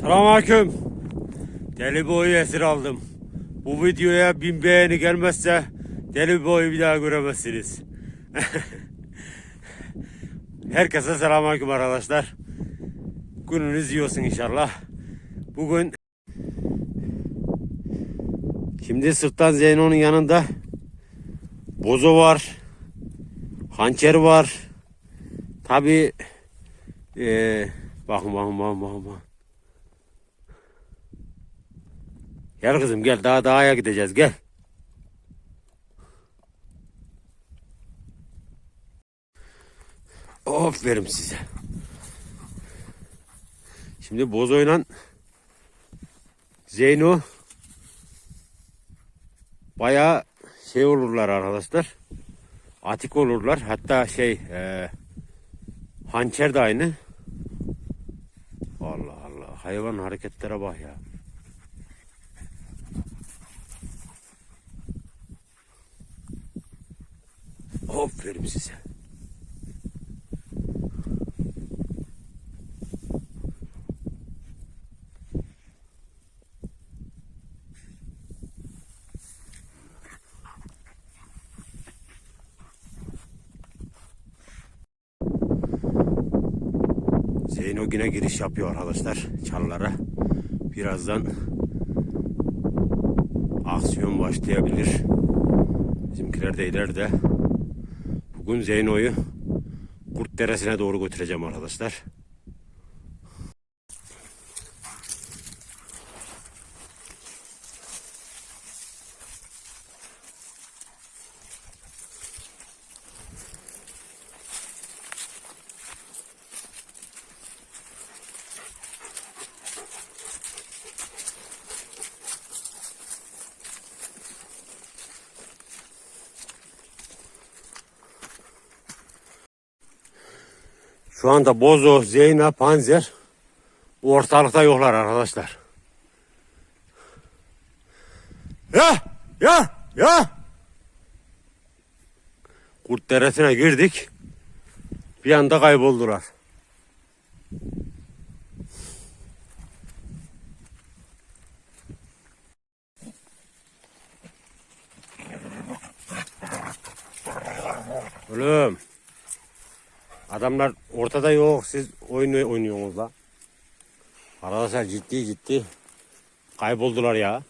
Selamünaleyküm. Deli boyu esir aldım. Bu videoya bin beğeni gelmezse deli boyu bir daha göremezsiniz. Herkese selamünaleyküm arkadaşlar. Gününüz iyi olsun inşallah. Bugün Şimdi Sırttan Zeyno'nun yanında Bozo var. Hançer var. Tabi ee, bakın bakın bakın bakın. bakın. Gel kızım gel daha dağa gideceğiz gel. Aferin size. Şimdi Bozo'yla Zeyno bayağı şey olurlar arkadaşlar. Atik olurlar. Hatta şey e, hançer de aynı. Allah Allah. Hayvan hareketlere bak ya. Aferin size. Zeyno yine giriş yapıyor arkadaşlar çallara. Birazdan aksiyon başlayabilir. Bizimkiler de ileride. Bugün Zeyno'yu Kurt Deresi'ne doğru götüreceğim arkadaşlar. Şu anda Bozo, Zeyna, Panzer ortalıkta yoklar arkadaşlar. Ya! Ya! Ya! Kurt Deresi'ne girdik. Bir anda kayboldular. Oğlum. Adamlar ortada yok. Siz oyun oynuyorsunuz da. Arkadaşlar ciddi ciddi kayboldular ya.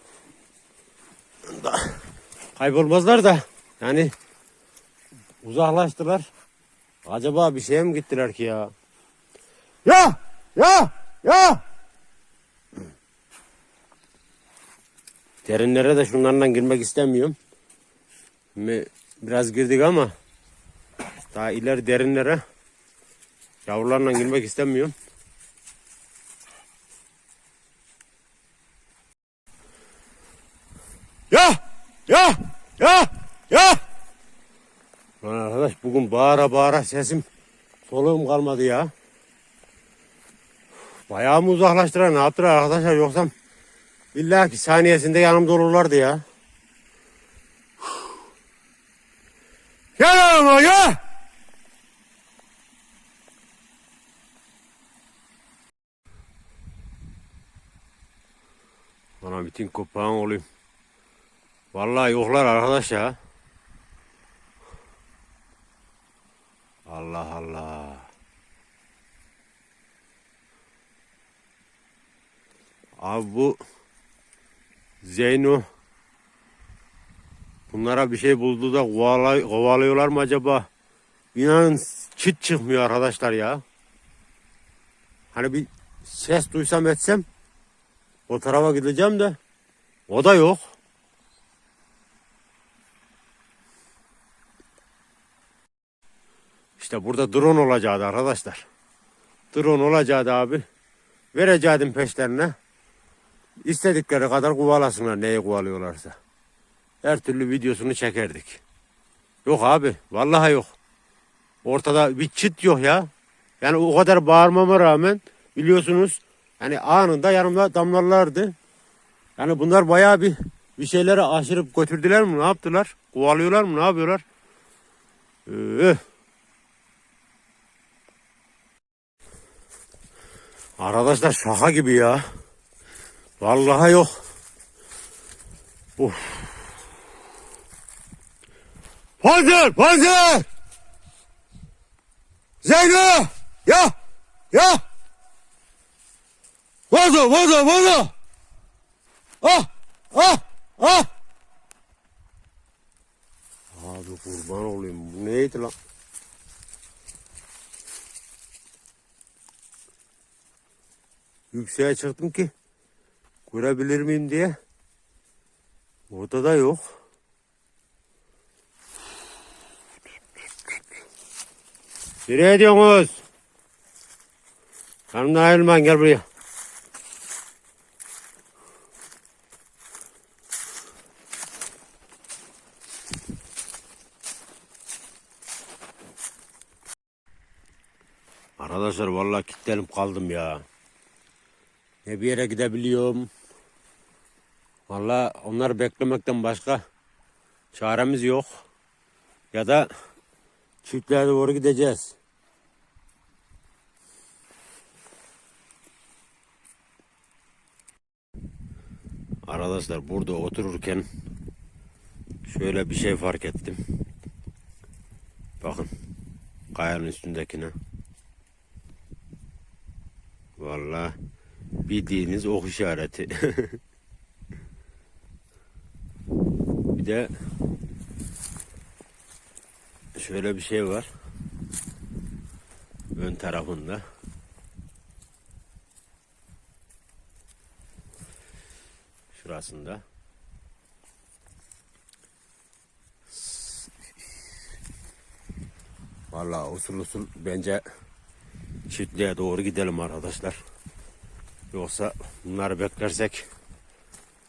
Kaybolmazlar da yani uzaklaştılar. Acaba bir şeye mi gittiler ki ya? Ya! Ya! Ya! Derinlere de şunlarla girmek istemiyorum. Mi- Biraz girdik ama daha ileri derinlere Yavrularla girmek istemiyorum. Ya! Ya! Ya! Ya! Lan arkadaş bugün bağıra bağıra sesim soluğum kalmadı ya. Bayağı mı uzaklaştılar ne yaptılar arkadaşlar yoksa illa ki saniyesinde yanımda olurlardı ya. Gel ama gel! Bana bütün kopağın olayım. Vallahi yoklar arkadaş ya. Allah Allah. Abi bu Zeyno bunlara bir şey buldu da kovalay- kovalıyorlar mı acaba? İnanın çıt çıkmıyor arkadaşlar ya. Hani bir ses duysam etsem o tarafa gideceğim de o da yok. İşte burada drone olacaktı arkadaşlar. Drone olacaktı abi. Verecektim peşlerine. İstedikleri kadar kovalasınlar neyi kovalıyorlarsa. Her türlü videosunu çekerdik. Yok abi. Vallahi yok. Ortada bir çıt yok ya. Yani o kadar bağırmama rağmen biliyorsunuz yani anında yanımda damlarlardı. Yani bunlar bayağı bir bir şeyleri aşırıp götürdüler mi? Ne yaptılar? Kovalıyorlar mı? Ne yapıyorlar? Ee, Arkadaşlar şaka gibi ya. Vallahi yok. Uf. Hazır, hazır. Zeyno! Ya! Ya! Vazo, vazo, vazo! Ah! Ah! Ah! Abi kurban olayım. Bu neydi lan? Yükseğe çıktım ki görebilir miyim diye. Orada da yok. Nereye ediyorsunuz? Yanımdan ayrılmayın gel buraya. Arkadaşlar vallahi kilitlenip kaldım ya. Ne bir yere gidebiliyorum. Vallahi onları beklemekten başka çaremiz yok. Ya da çiftliğe doğru gideceğiz. Arkadaşlar burada otururken şöyle bir şey fark ettim. Bakın kayanın üstündekine. Vallahi bildiğiniz ok işareti. bir de şöyle bir şey var. Ön tarafında. Şurasında. Vallahi usul usul bence çiftliğe doğru gidelim arkadaşlar. Yoksa bunları beklersek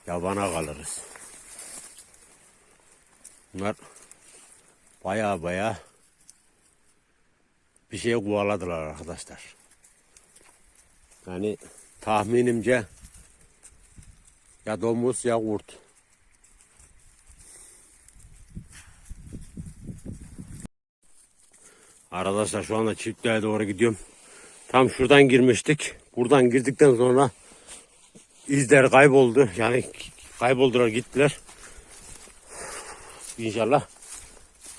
yabana kalırız. Bunlar baya baya bir şey kovaladılar arkadaşlar. Yani tahminimce ya domuz ya kurt. Arkadaşlar şu anda çiftliğe doğru gidiyorum. Tam şuradan girmiştik. Buradan girdikten sonra izler kayboldu. Yani kayboldular gittiler. İnşallah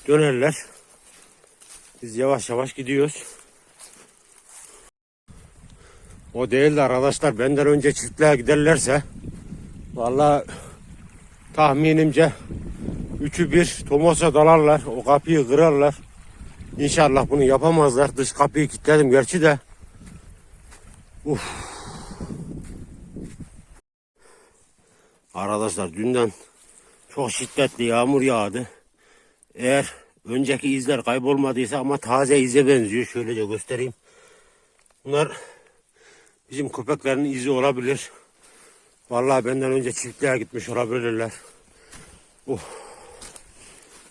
dönerler. Biz yavaş yavaş gidiyoruz. O değil de arkadaşlar benden önce çiftliğe giderlerse vallahi tahminimce üçü bir Tomos'a dalarlar. O kapıyı kırarlar. İnşallah bunu yapamazlar. Dış kapıyı kilitledim gerçi de. Uf. Arkadaşlar dünden çok şiddetli yağmur yağdı. Eğer önceki izler kaybolmadıysa ama taze ize benziyor. Şöylece göstereyim. Bunlar bizim köpeklerin izi olabilir. Vallahi benden önce çiftliğe gitmiş olabilirler. Uf.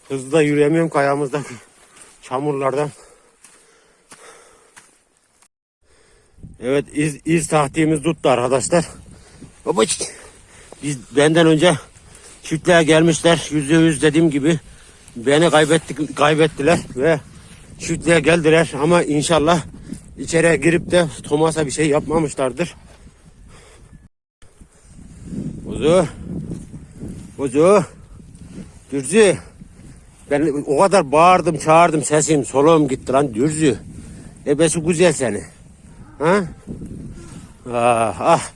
Hızlı da yürüyemiyorum ki ayağımızdaki çamurlardan. Evet iz, iz tahtiğimiz tuttu arkadaşlar. Babacık. Biz benden önce çiftliğe gelmişler. Yüzde yüz dediğim gibi beni kaybettik, kaybettiler ve çiftliğe geldiler ama inşallah içeriye girip de Thomas'a bir şey yapmamışlardır. Kuzu. Kuzu. Dürzü. Ben o kadar bağırdım çağırdım sesim soluğum gitti lan Dürzü. Ebesi güzel seni. Ha? Ah ah.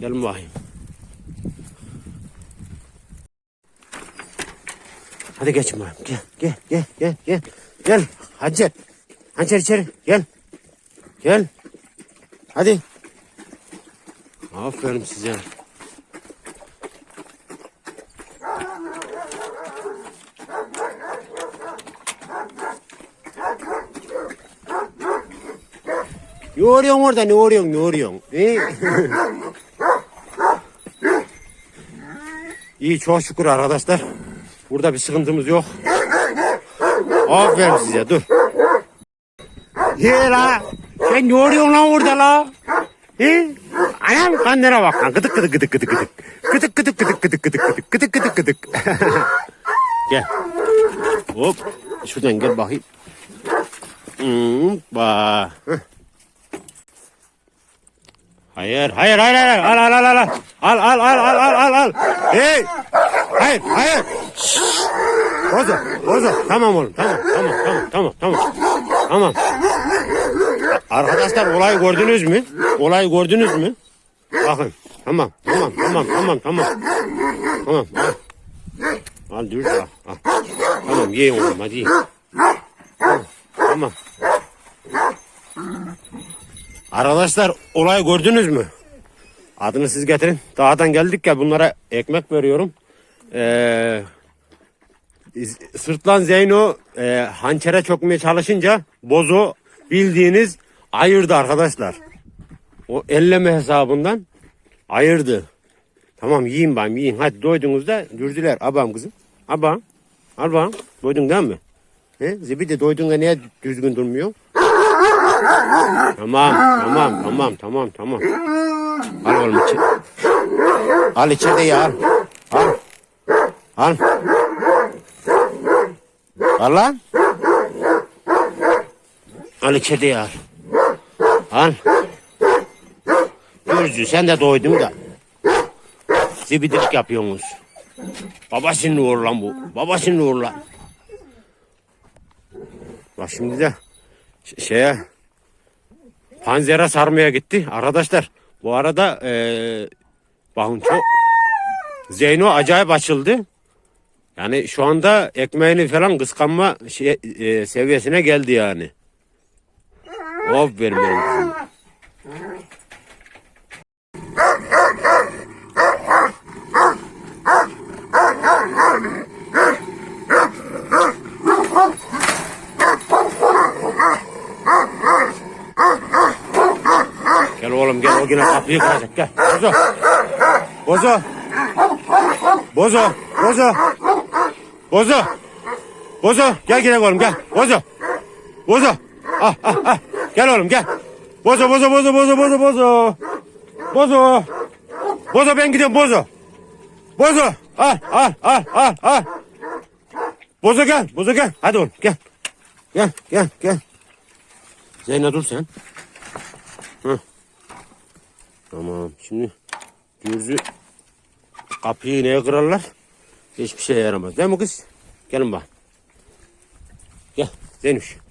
Gel bakayım. Hadi geçin bakayım. Gel gel gel gel gel. Gel Hacer. Hacer içeri gel. Gel. Hadi. Aferin size. Ne arıyorsun orada ne arıyorsun ne arıyorsun? İyi. İyi şükür arkadaşlar. Burada bir sıkıntımız yok. Aferin size dur. Ye la. Sen ne arıyorsun lan orada la? He? Anam kanlara bak lan. Gıdık gıdık gıdık gıdık gıdık. Gıdık gıdık gıdık gıdık gıdık gıdık. Gıdık gıdık gıdık. gel. Hop. Şuradan gel bakayım. Hmm, bak. Hayır, hayır, hayır, hayır. Al, al, al, al. Al, al, al, al, al, al, al. Hey! Hayır, hayır. Bozo, bozo. Tamam oğlum, tamam, tamam, tamam, tamam, tamam. Tamam. Arkadaşlar olayı gördünüz mü? Olayı gördünüz mü? Bakın. Tamam, tamam, tamam, tamam, tamam. Tamam, al. Al, dur al, al. Tamam, yiyin oğlum, hadi. Tamam, tamam. Arkadaşlar olayı gördünüz mü? Adını siz getirin. Dağdan geldik ya bunlara ekmek veriyorum. Ee, sırtlan Zeyno e, hançere çökmeye çalışınca bozu bildiğiniz ayırdı arkadaşlar. O elleme hesabından ayırdı. Tamam yiyin ben yiyin. Hadi doydunuz da dürdüler. Abam kızım. Abam. Bakalım. Doydun değil mi? He? Zibidi doyduğunda niye düzgün durmuyor? Tamam, tamam, tamam, tamam, tamam. Al oğlum içi. Al içeride ya al. Al. Al. Al lan. Al içeride ya al. Al. Gözcü sen de doydun da. Zibidilik yapıyorsunuz. Baba şimdi uğur lan bu. Baba şimdi uğur lan. Bak şimdi de şeye panzera sarmaya gitti. Arkadaşlar bu arada eee bakın çok Zeyno acayip açıldı. Yani şu anda ekmeğini falan kıskanma şey, eee, seviyesine geldi yani. Aferin benim. Gel oğlum gel o yine kapıyı kıracak gel. Bozo. Bozo. Bozo. Bozo. Bozo. Bozo. Gel gel oğlum gel. Bozo. Bozo. Ah ah ah. Gel oğlum gel. Bozo bozo bozo bozo bozo bozo. Bozo. Bozo ben gidiyorum bozo. Bozo. Al al al al al. Bozo gel. Bozo gel. Hadi oğlum gel. Gel gel gel. Zeynep dur sen. Tamam şimdi dürzü kapıyı neye kırarlar? Hiçbir şeye yaramaz. Değil mi kız? Gelin bak. Gel Zeynep.